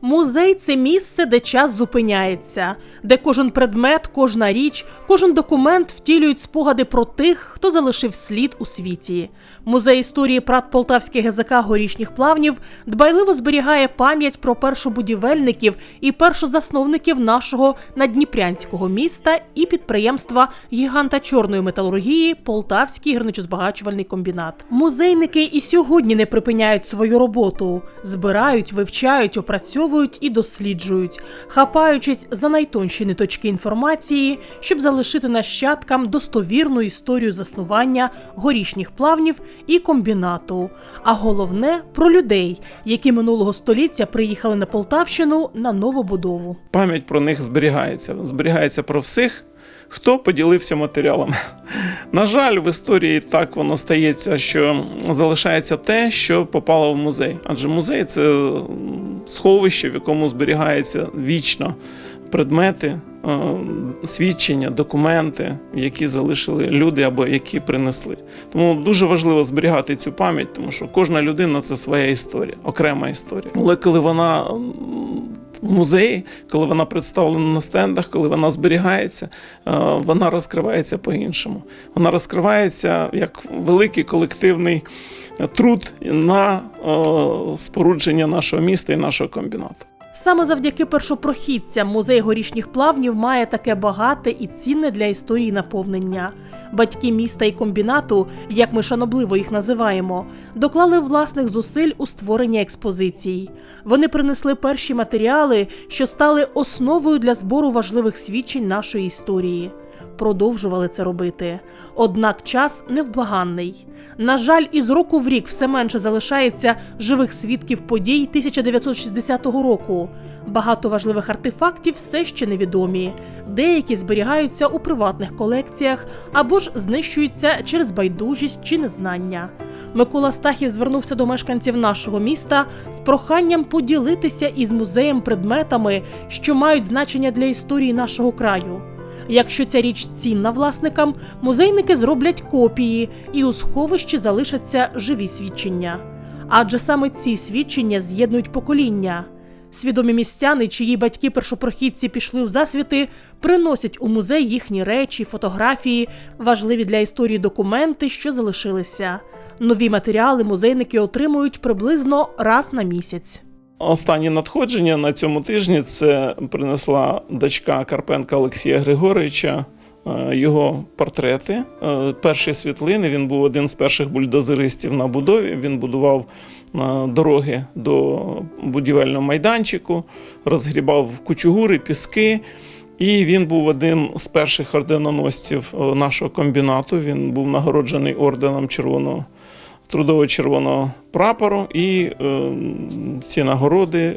Музей це місце, де час зупиняється, де кожен предмет, кожна річ, кожен документ втілюють спогади про тих, хто залишив слід у світі. Музей історії прат Полтавських ГЗК горішніх плавнів дбайливо зберігає пам'ять про першобудівельників і першозасновників нашого надніпрянського міста і підприємства гіганта чорної металургії Полтавський гірничозбагачувальний комбінат. Музейники і сьогодні не припиняють свою роботу, збирають, вивчають, опрацьовують і досліджують, хапаючись за найтонші ниточки інформації, щоб залишити нащадкам достовірну історію заснування горішніх плавнів і комбінату. А головне про людей, які минулого століття приїхали на Полтавщину на новобудову. Пам'ять про них зберігається. Зберігається про всіх, хто поділився матеріалом. На жаль, в історії так воно стається, що залишається те, що попало в музей. Адже музей це сховище, в якому зберігається вічно предмети, е, свідчення, документи, які залишили люди або які принесли. Тому дуже важливо зберігати цю пам'ять, тому що кожна людина це своя історія, окрема історія. Але коли вона в музеї, коли вона представлена на стендах, коли вона зберігається, е, вона розкривається по-іншому. Вона розкривається як великий колективний труд на е, спорудження нашого міста і нашого комбінату. Саме завдяки першопрохідцям музей горішніх плавнів має таке багате і цінне для історії наповнення. Батьки міста і комбінату, як ми шанобливо їх називаємо, доклали власних зусиль у створення експозицій. Вони принесли перші матеріали, що стали основою для збору важливих свідчень нашої історії. Продовжували це робити. Однак час невблаганний. На жаль, із року в рік все менше залишається живих свідків подій 1960 року. Багато важливих артефактів все ще невідомі. Деякі зберігаються у приватних колекціях або ж знищуються через байдужість чи незнання. Микола Стахів звернувся до мешканців нашого міста з проханням поділитися із музеєм предметами, що мають значення для історії нашого краю. Якщо ця річ цінна власникам, музейники зроблять копії, і у сховищі залишаться живі свідчення. Адже саме ці свідчення з'єднують покоління. Свідомі містяни, чиї батьки першопрохідці пішли у засвіти, приносять у музей їхні речі, фотографії, важливі для історії документи, що залишилися. Нові матеріали музейники отримують приблизно раз на місяць. Останні надходження на цьому тижні це принесла дочка Карпенка Олексія Григоровича. е, Його портрети, е, перші світлини. Він був один з перших бульдозеристів на будові. Він будував е, дороги до будівельного майданчику, розгрібав кучугури, піски. І він був один з перших орденоносців нашого комбінату. Він був нагороджений орденом червоного трудово-червоного прапору і е, ці нагороди, е,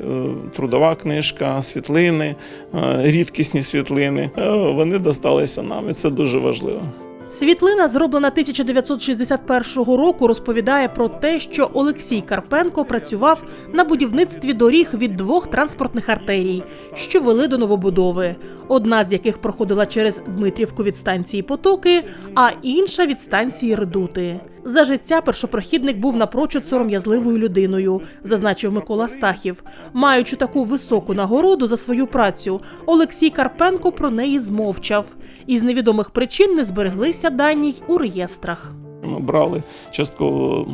трудова книжка, світлини, е, рідкісні світлини. вони досталися нам, і це дуже важливо. Світлина, зроблена 1961 року, розповідає про те, що Олексій Карпенко працював на будівництві доріг від двох транспортних артерій, що вели до новобудови. Одна з яких проходила через Дмитрівку від станції Потоки, а інша від станції Редути. За життя першопрохідник був напрочуд сором'язливою людиною, зазначив Микола Стахів. Маючи таку високу нагороду за свою працю, Олексій Карпенко про неї змовчав. Із невідомих причин не збереглися дані й у реєстрах. Ми брали частково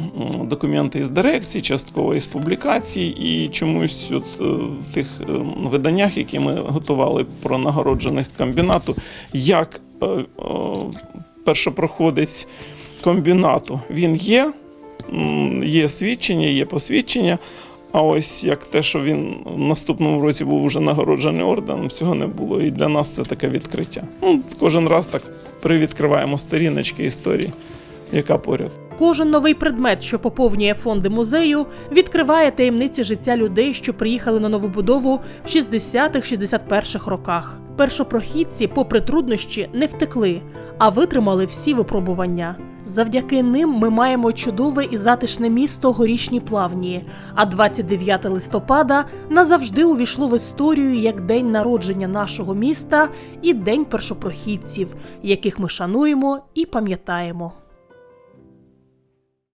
документи із дирекції, частково із публікацій, і чомусь от е, в тих е, виданнях, які ми готували про нагороджених комбінату, як е, першопроходець комбінату він є, є свідчення, є посвідчення. А ось як те, що він в наступному році був уже нагороджений орденом, цього не було. І для нас це таке відкриття. Ну, кожен раз так привідкриваємо сторіночки історії, яка поряд. Кожен новий предмет, що поповнює фонди музею, відкриває таємниці життя людей, що приїхали на новобудову в 60-х-61-х роках. Першопрохідці, попри труднощі, не втекли, а витримали всі випробування. Завдяки ним ми маємо чудове і затишне місто Горішні Плавні. А 29 листопада назавжди увійшло в історію як день народження нашого міста і день першопрохідців, яких ми шануємо і пам'ятаємо.